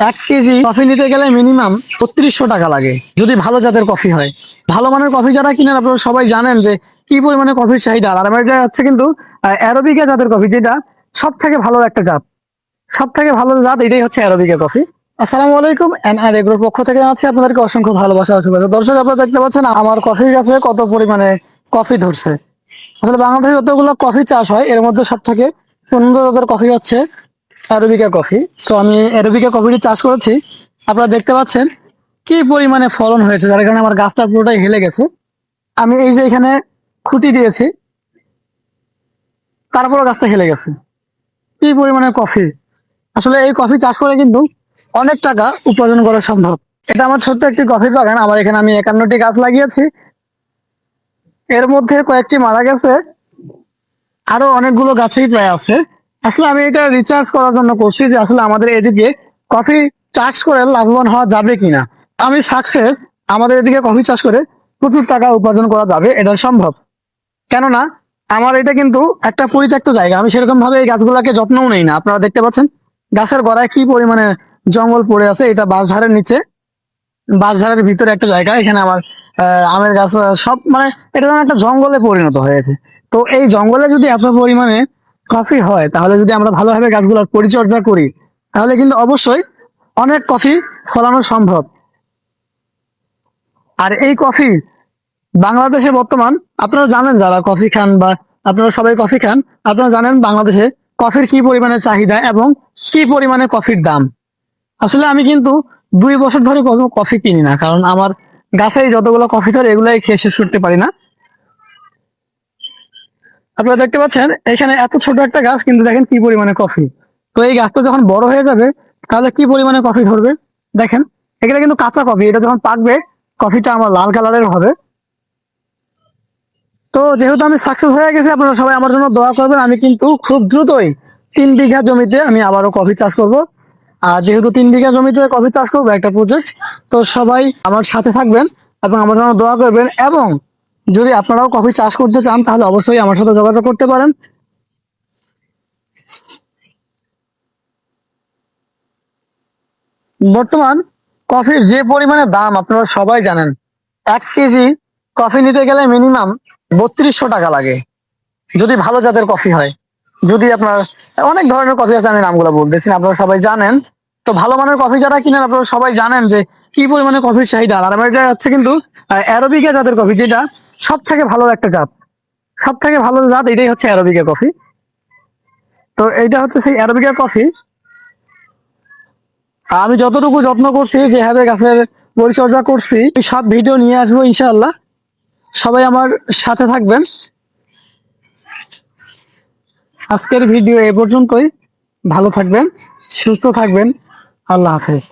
এক KG coffee নিতে গেলে মিনিমাম বত্রিশশো টাকা লাগে, যদি ভালো জাতের কফি হয়। ভালো মানের কফি যারা কিনেন, আপনারা সবাই জানেন যে কি পরিমাণে কফির চাহিদা। আর আমার হচ্ছে কিন্তু অ্যারোবিকা জাতের কফি যেটা সব থেকে ভালো একটা জাত। সব থেকে ভালো জাত, এটাই হচ্ছে অ্যারোবিকা কফি আসসালামু আলাইকুম এন্ড আর এগুলোর পক্ষ থেকে আছে আপনাদেরকে অসংখ্য ভালোবাসা শুভেচ্ছা। দর্শক, আপনারা দেখতে পাচ্ছেন, আমার কফির গাছে কত পরিমাণে কফি ধরছে। আসলে বাংলাদেশে যতগুলো কফি চাষ হয়, এর মধ্যে সব থেকে সুন্দর জাতের কফি হচ্ছে অ্যারোবিকা কফি তো আমি অ্যারোবিকা কফিটি চাষ করেছি। আপনারা দেখতে পাচ্ছেন কি পরিমাণে ফলন হয়েছে, যার কারণে আমার গাছটা পুরোটাই হেলে গেছে। আমি এই যে এখানে খুঁটি দিয়েছি, তারপরও গাছটা হেলে গেছে। কি পরিমাণে কফি আসলে এই কফি চাষ করে কিন্তু অনেক টাকা উপার্জন করা সম্ভব। এটা আমার ছোট্ট একটি কফি বাগান আমার এখানে আমি একান্নটি গাছ লাগিয়েছি। এর মধ্যে কয়েকটি মারা গেছে। আরও অনেকগুলো গাছই প্রায় আছে। আসলে আমি এটা রিচার্জ করার জন্য করছি যে আসলে আমাদের এদিকে কফি চাষ করে লাভবান হওয়া যাবে কিনা। আমি সাকসেস আমাদের এদিকে কফি চাষ করে প্রচুর টাকা উপার্জন করা যাবে, এটা সম্ভব। কেননা, আমার এটা কিন্তু একটা পরিত্যক্ত জায়গা, আমি সেরকম ভাবে এই গাছগুলাকে যত্নও নেই না। আপনারা দেখতে পাচ্ছেন, গাছের গোড়ায় কি পরিমাণে জঙ্গল পড়ে আছে, এটা বাঁশঝাড়ের নিচে, বাঁশঝাড়ের ভিতরে একটা জায়গা, এখানে আমার আমের গাছ, সব মানে এটা একটা জঙ্গলে পরিণত হয়েছে। তো এই জঙ্গলে যদি এত পরিমাণে কফি হয়, তাহলে যদি আমরা ভালোভাবে গাছগুলোর পরিচর্যা করি, তাহলে কিন্তু অবশ্যই অনেক কফি ফলানো সম্ভব। আর এই কফি বাংলাদেশে বর্তমান, আপনারা জানেন যারা কফি খান বা আপনারা সবাই কফি খান, আপনারা জানেন বাংলাদেশে কফির কি পরিমাণে চাহিদা এবং কি পরিমাণে কফির দাম। আসলে আমি কিন্তু দুই বছর ধরে কোনো কফি কিনি না, কারণ আমার গাছে যতগুলো কফি ধরে এগুলাই খেয়ে শেষ করতে পারি না। আপনারা দেখতে পাচ্ছেন, এখানে এত ছোট একটা গাছ, কিন্তু দেখেন কি পরিমাণে কফি তো এই গাছটা যখন বড় হয়ে যাবে, তাহলে কি পরিমাণে কফি ধরবে? দেখেন, এখানে কিন্তু কাঁচা কফি এটা যখন পাকবে কফিটা আমার লাল কালারের হবে। তো যেহেতু আমি সাকসেস হয়ে গেছি, আপনারা সবাই আমার জন্য দোয়া করবেন। আমি কিন্তু খুব দ্রুতই তিন বিঘা জমিতে আমি আবারও কফি চাষ করব। আর যেহেতু তিন বিঘা জমিতে কফি চাষ করব, একটা প্রজেক্ট তো সবাই আমার সাথে থাকবেন এবং আমার জন্য দোয়া করবেন। এবং যদি আপনারাও কফি চাষ করতে চান, তাহলে অবশ্যই আমার সাথে যোগাযোগ করতে পারেন। বর্তমান কফির যে পরিমাণে দাম আপনারা সবাই জানেন, এক কেজি কফি নিতে গেলে মিনিমাম বত্রিশশো টাকা লাগে, যদি ভালো জাতের কফি হয়। যদি আপনার অনেক ধরনের কফি আছে, আমি নামগুলো বলতেছি আপনারা সবাই জানেন। তো ভালো মানের কফি যারা কিনেন, আপনারা সবাই জানেন যে কি পরিমাণে কফির চাহিদা। আর আমার এটা হচ্ছে কিন্তু অ্যারোবিকা জাতের কফি, যেটা সব থেকে ভালো একটা জাত। সব থেকে ভালো জাত এটাই হচ্ছে অ্যারোবিকা কফি তো এইটা হচ্ছে সেই অ্যারোবিকা কফি আমি যতটুকু যত্ন করছি, যেভাবে গাছের পরিচর্যা করছি সব ভিডিও নিয়ে আসব ইনশাআল্লাহ। সবাই আমার সাথে থাকবেন। আজকের ভিডিও এ পর্যন্তই। ভালো থাকবেন, সুস্থ থাকবেন। আল্লাহ হাফেজ।